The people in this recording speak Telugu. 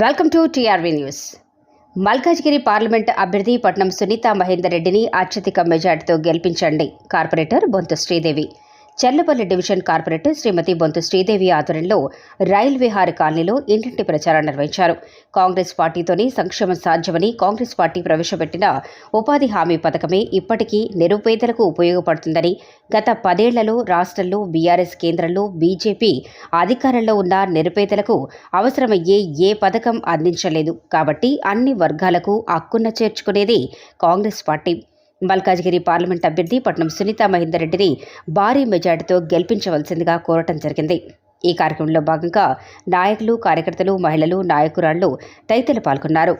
Welcome to TRV news. Malkajgiri parliament అభ్యర్థి పట్నం సునీత మహేందర్ రెడ్డిని అత్యధిక మెజార్టీతో గెలిపించండి. Corporator Bonthu Sridevi. Chellapalli division corporator Srimathi Bonthu Sridevi ఆధ్వర్యంలో రైల్ విహార్ కాలనీలో ఇంటింటి ప్రచారం నిర్వహించారు. కాంగ్రెస్ పార్టీతోనే సంక్షేమం సాధ్యమని కాంగ్రెస్ పార్టీ ప్రవేశపెట్టిన ఉపాధి హామీ పథకమే ఇప్పటికీ నిరుపేదలకు ఉపయోగపడుతుందని గత పదేళ్ళలో రాష్ట్రంలో బీఆర్ఎస్ కేంద్రంలో బీజేపీ అధికారంలో ఉన్న నిరుపేదలకు అవసరమయ్యే ఏ పథకం అందించలేదు. కాబట్టి అన్ని వర్గాలకు హక్కున చేర్చుకునేది కాంగ్రెస్ పార్టీ. మల్కాజ్గిరి పార్లమెంట్ అభ్యర్థి పట్నం సునీత మహేందర్ రెడ్డిని భారీ మెజార్టీతో గెలిపించవలసిందిగా కోరటం జరిగింది. ఈ కార్యక్రమంలో భాగంగా నాయకులు కార్యకర్తలు మహిళలు నాయకురాళ్ళు తదితరులు పాల్గొన్నారు.